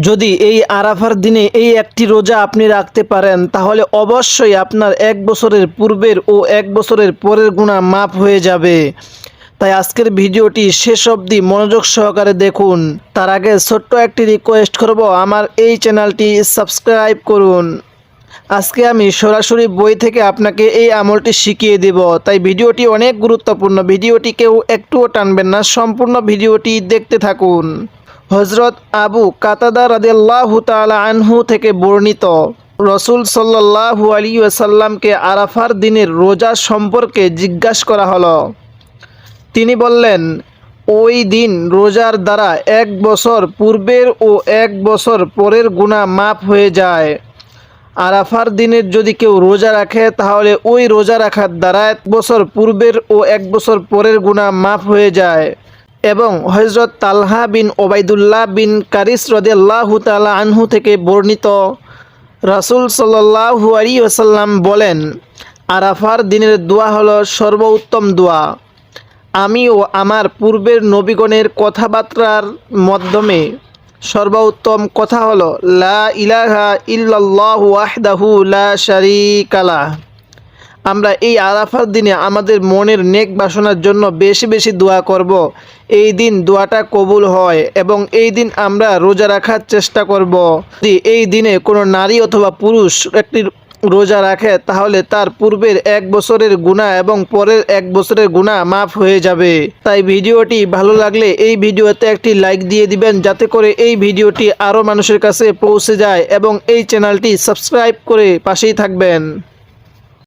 যদি এই আরাফার দিনে এই একটি রোজা আপনি রাখতে পারেন, তাহলে অবশ্যই আপনার এক বছরের পূর্বের ও এক বছরের পরের গুণা মাপ হয়ে যাবে। তাই আজকের ভিডিওটি শেষ অবধি মনোযোগ সহকারে দেখুন। তার আগে ছোট্ট একটি রিকোয়েস্ট করব, আমার এই চ্যানেলটি সাবস্ক্রাইব করুন। আজকে আমি সরাসরি বই থেকে আপনাকে এই আমলটি শিখিয়ে দেব। তাই ভিডিওটি অনেক গুরুত্বপূর্ণ। ভিডিওটি কেউ একটুও টানবেন না। সম্পূর্ণ ভিডিওটি দেখতে থাকুন। হজরত আবু কাতাদা রাদিয়াল্লাহু আনহু থেকে বর্ণিত, রসুল সাল্লাল্লাহু আলী ওয়াসাল্লামকে আরাফার দিনের রোজা সম্পর্কে জিজ্ঞাসা করা হলো। তিনি বললেন, ওই দিন রোজার দ্বারা এক বছর পূর্বের ও এক বছর পরের গুণা মাপ হয়ে যায়। আরাফার দিনের যদি কেউ রোজা রাখে, তাহলে ওই রোজা রাখার দ্বারা এক বছর পূর্বের ও এক বছর পরের গুণা মাফ হয়ে যায়। এবং হজরত তালহা বিন ওবায়দুল্লাহ বিন কারিস রদিয়াল্লাহু তালা আনহু থেকে বর্ণিত রাসুল সাল্লাহু আলী ওসাল্লাম বলেন, আরাফার দিনের দোয়া হলো সর্বোত্তম দোয়া। আমি ও আমার পূর্বের নবীগণের কথাবার্তার মাধ্যমে সর্বোত্তম কথা হল, লা ইলাহা ইল্লাল্লাহু ওয়াহদাহু লা শারীকালা আমরা এই আরাফার দিনে আমাদের মনের নেক বাসনার জন্য বেশি বেশি দোয়া করব। এই দিন দোয়াটা কবুল হয় এবং এই দিন আমরা রোজা রাখার চেষ্টা করব। যদি এই দিনে কোনো নারী অথবা পুরুষ একটি রোজা রাখে, তাহলে তার পূর্বের এক বছরের গুণা এবং পরের এক বছরের গুণা মাফ হয়ে যাবে। তাই ভিডিওটি ভালো লাগলে এই ভিডিওতে একটি লাইক দিয়ে দিবেন, যাতে করে এই ভিডিওটি আরও মানুষের কাছে পৌঁছে যায় এবং এই চ্যানেলটি সাবস্ক্রাইব করে পাশেই থাকবেন।